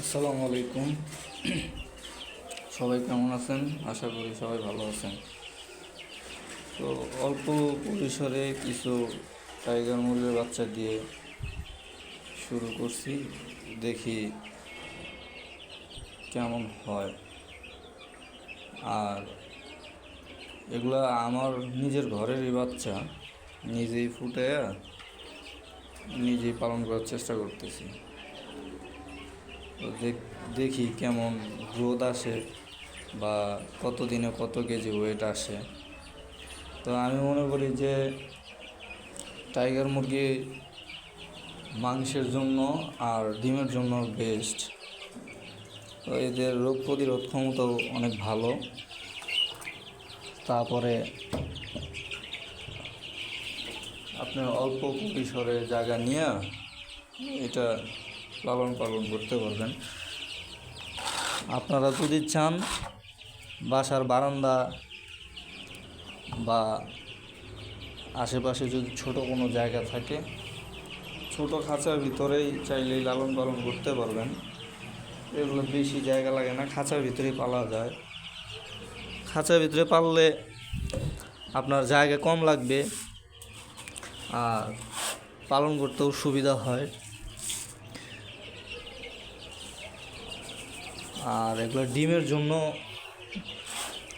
আসসালামু আলাইকুম। সবাই কেমন আছেন? আশা করি সবাই ভালো আছেন। তো অল্প পরিসরে কিছু টাইগার মুরগির বাচ্চা দিয়ে শুরু করছি। দেখি কেমন হয়। আর এগুলা আমার নিজের ঘরেরই বাচ্চা। নিজেই ফুটে নিজেই পালন করার চেষ্টা করতেছি। দেখ- দেখি কেমন গ্রোথ আসে বা কত দিনে কত কেজি ওয়েট আসে। তো আমি মনে করি যে টাইগার মুরগি মাংসের জন্য আর ডিমের জন্য বেস্ট তো এদের রোগ প্রতিরোধ ক্ষমতাও অনেক ভালো। তারপরে আপনার অল্প পরিসরে জায়গা নিয়ে এটা লালন পালন করতে পারবেন। আপনারা যদি চান বাসার বারান্দা বা আশেপাশে যদি ছোট কোনো জায়গা থাকে, ছোট খাঁচার ভিতরেই চাইলেই লালন পালন করতে পারবেন। এগুলো বেশি জায়গা লাগে না, খাঁচার ভিতরেই পালা যায়। খাঁচার ভিতরে পাললে আপনার জায়গা কম লাগবে আর পালন করতেও সুবিধা হয়। আর এগুলো ডিমের জন্য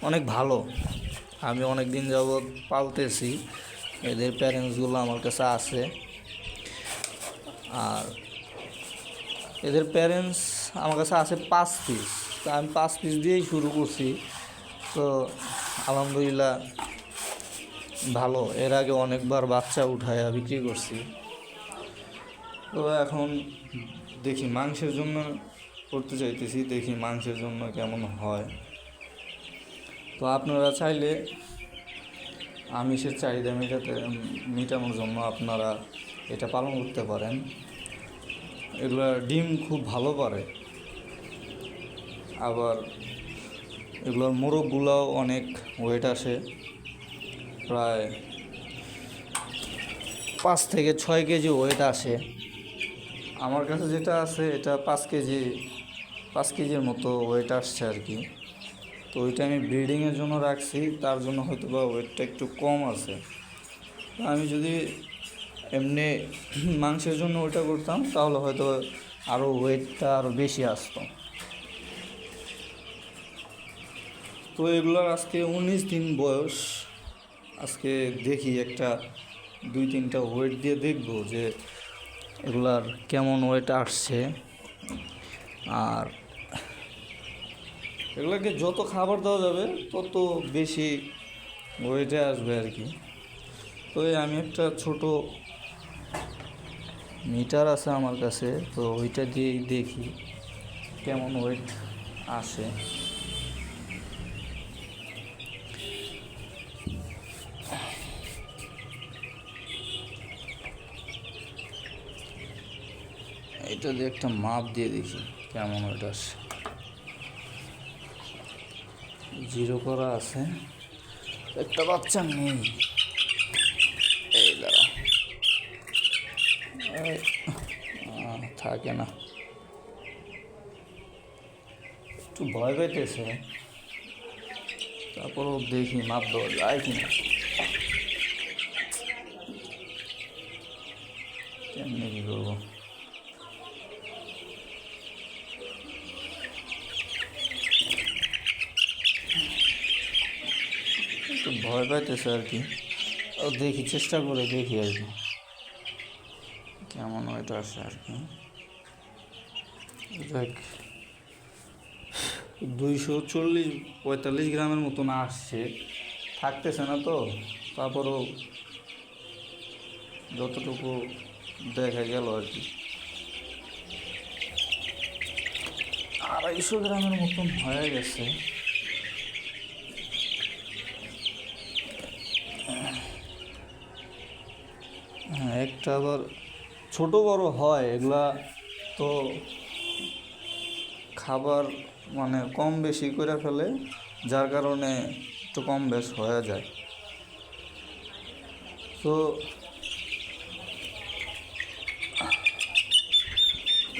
অনেক ভালো। আমি অনেক দিন যাবৎ পালতেছি, এদের প্যারেন্টসগুলো আমার কাছে আছে। আর এদের প্যারেন্টস আমার কাছে আছে পাঁচ পিস তো আমি পাঁচ পিস দিয়েই শুরু করছি। তো আলহামদুলিল্লাহ ভালো। এর আগে অনেকবার বাচ্চা উঠায় বিক্রি করছি। তো এখন দেখি মাংসের জন্য করতে চাইতেছি, দেখি মাংসের জন্য কেমন হয়। তো আপনারা চাইলে আমিষের চাহিদা মেটাতে, মেটানোর জন্য আপনারা এটা পালন করতে পারেন। এগুলা ডিম খুব ভালো করে। আবার এগুলোর মোরগগুলোও অনেক ওয়েট আসে। প্রায় পাঁচ থেকে ছয় কেজি ওয়েট আসে। আমার কাছে যেটা আছে, এটা পাঁচ কেজি, পাঁচ কেজির মতো ওয়েট আসছে আর কি। তো ওইটা আমি ব্রিডিংয়ের জন্য রাখছি, তার জন্য হয়তো বা ওয়েটটা একটু কম আছে। আমি যদি এমনি মাংসের জন্য ওইটা করতাম, তাহলে হয়তো আরও ওয়েটটা আরও বেশি আসতো। তো এগুলোর আজকে উনিশ দিন বয়স। আজকে দেখি একটা, দুই তিনটা ওয়েট দিয়ে দেখব যে এগুলার কেমন ওয়েট আসছে? আর এগুলোকে যত খাবার দেওয়া যাবে, তত বেশি ওয়েটে আসবে আর কি। তো আমি একটা ছোট মিটার আছে আমার কাছে, তো ওইটা দিয়েই দেখি কেমন ওয়েট আসে। এটা দিয়ে একটা মাপ দিয়ে দেখি কেমন ওটা জিরো করা আছে। একটা বাচ্চা নেই। এই থাকে না। একটু ভয় পেতেছে। তারপরও দেখি মাপ দেওয়া যায় কিনা। কেমনি কি করব একটু ভয় পাইতেছে আর কি। দেখি চেষ্টা করে দেখি আর কি। কেমন ওইটা আসে আর কি। দেখ দুইশো চল্লিশ পঁয়তাল্লিশ গ্রামের মতন আসছে। থাকতেছে না তো তারপরও যতটুকু দেখা গেল আর কি। আড়াইশো গ্রামের মতন হয়ে গেছে। একটা আবার ছোট বড় হয়, এগুলা তো খাবার মানে কম বেশি করে ফেলে, যার কারণে একটু কম বেশ হয়ে যায়। তো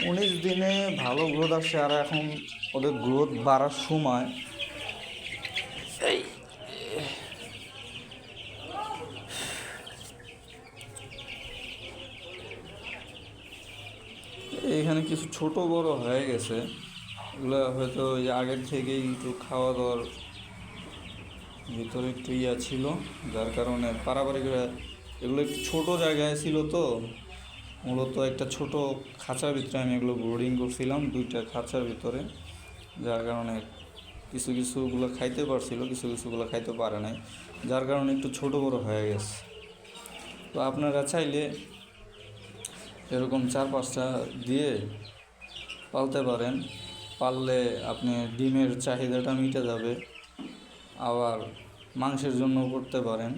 উনিশ দিনে ভালো গ্রোথ আসছে আর এখন ওদের গ্রোথ বাড়ার সময় এই এইখানে কিছু ছোট বড় হয়ে গেছে। এগুলো হয়তো আগের থেকেই একটু খাওয়া দাওয়ার ভিতরে একটু ইয়া ছিল, যার কারণে পারাবারিক এগুলো একটু ছোটো জায়গায় ছিল তো। মূলত একটা ছোট খাঁচার ভিতরে আমি এগুলো বোর্ডিং করছিলাম, দুইটা খাঁচার ভিতরে, যার কারণে কিছু কিছুগুলো খাইতে পারছিল, কিছু কিছুগুলো খাইতে পারে নাই, যার কারণে একটু ছোট বড় হয়ে গেছে। তো আপনারা চাইলে এরকম চার পাঁচটা দিয়ে পালতে পারেন। পাললে আপনি ডিমের চাহিদাটা মিটে যাবে, আবার মাংসের জন্য করতে পারেন।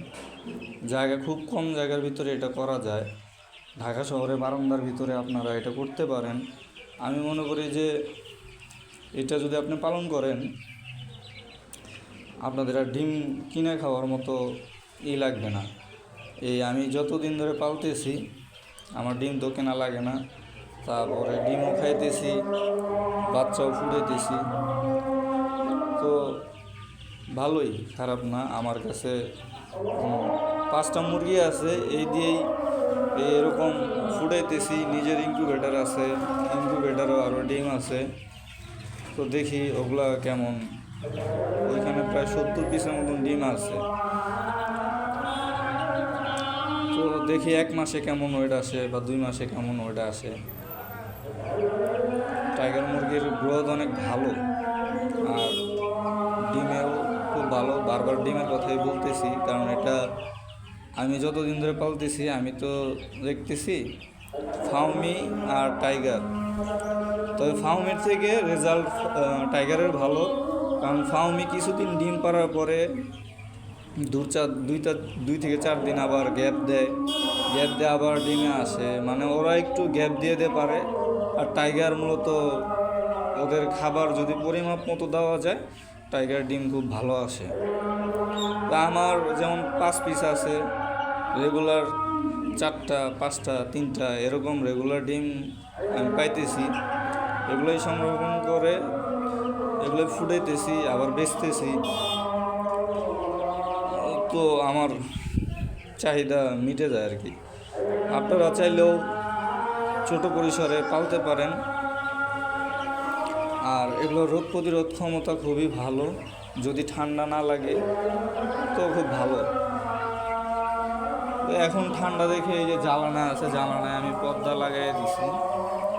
জায়গা খুব কম জায়গার ভিতরে এটা করা যায়। ঢাকা শহরে বারান্দার ভিতরে আপনারা এটা করতে পারেন। আমি মনে করি যে এটা যদি আপনি পালন করেন, আপনাদের আর ডিম কিনে খাওয়ার মতো ই লাগবে না। এই আমি যতদিন ধরে পালতেছি আমার ডিম তো কেনা লাগে না। তারপরে ডিমও খাইতেছি, বাচ্চাও ফুটাইতেছি। তো ভালোই, খারাপ না। আমার কাছে পাঁচটা মুরগি আছে, এই দিয়েই এরকম ফুটাইতেছি। নিজের ইনকিউবেটার আছে ইনকিউবেটারও আরও ডিম আছে। তো দেখি ওগুলা কেমন। ওইখানে প্রায় সত্তর পিসের মতন ডিম আছে। দেখি এক মাসে কেমন ওয়েট আসে বা দুই মাসে কেমন ওয়েট আসে। টাইগার মুরগির গ্রোথ অনেক ভালো। আর ডিমেও খুব ভালো। বারবার ডিমের কথাই বলতেছি, কারণ এটা আমি যতদিন ধরে পালতেছি, আমি তো দেখতেছি ফাউমি আর টাইগার। তবে ফাউমির থেকে রেজাল্ট টাইগারের ভালো। কারণ ফাউমি কিছুদিন ডিম পাড়ার পরে দু চার দুইটা দুই থেকে চার দিন আবার গ্যাপ দেয়। গ্যাপ দিয়ে আবার ডিমে আসে। মানে ওরা একটু গ্যাপ দিয়ে দিতে পারে। আর টাইগার মূলত ওদের খাবার যদি পরিমাপ মতো দেওয়া যায় টাইগার ডিম খুব ভালো আসে। তা আমার যেমন পাঁচ পিস আছে রেগুলার চারটা, পাঁচটা, তিনটা, এরকম রেগুলার ডিম আমি পাইতেছি। এগুলোই সংরক্ষণ করে, এগুলোই ফুটাইতেছি, আবার বেচতেছি। তো আমার চাহিদা মিটে যায় আর কি। আপনারা চাইলেও ছোট পরিসরে পালতে পারেন। আর এগুলো রোগ প্রতিরোধ ক্ষমতা খুবই ভালো। যদি ঠান্ডা না লাগে, তো খুব ভালো। তো এখন ঠান্ডা দেখে এই যে জ্বালানা আছে, জ্বালানায় আমি পর্দা লাগাই দিছি।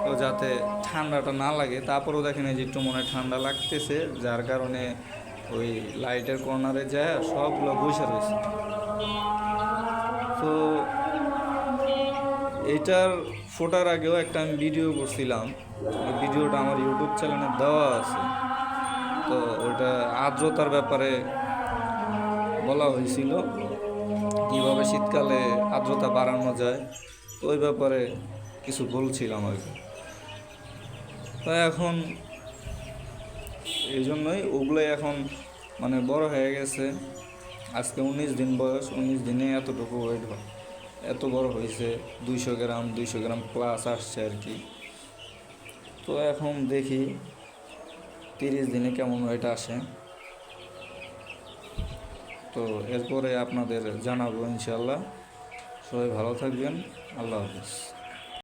তো যাতে ঠান্ডাটা না লাগে, তারপরেও দেখেন এই যে একটু মনে ঠান্ডা লাগতেছে, যার কারণে ওই লাইটের কর্নারে যায়, সবগুলো বসে রয়েছে। তো এইটার ফোটার আগেও একটা আমি ভিডিও করছিলাম। ওই ভিডিওটা আমার ইউটিউব চ্যানেলে দেওয়া আছে। তো ওটা আর্দ্রতার ব্যাপারে বলা হয়েছিল, কীভাবে শীতকালে আর্দ্রতা বাড়ানো যায়, তো ওই ব্যাপারে কিছু বলছিলাম আর কি। তো এখন এই জন্যই ওগুলোই এখন মানে বড় হয়ে গেছে। আজকে উনিশ দিন বয়স, উনিশ দিনে এতটুকু ওয়েট হয়। এত বড় হয়েছে, দুইশো গ্রাম দুইশো গ্রাম প্লাস আসছে আর কি। তো এখন দেখি তিরিশ দিনে কেমন ওয়েট আসে। তো এরপরে আপনাদের জানাব ইনশাল্লাহ সবাই ভালো থাকবেন, আল্লাহ হাফিজ।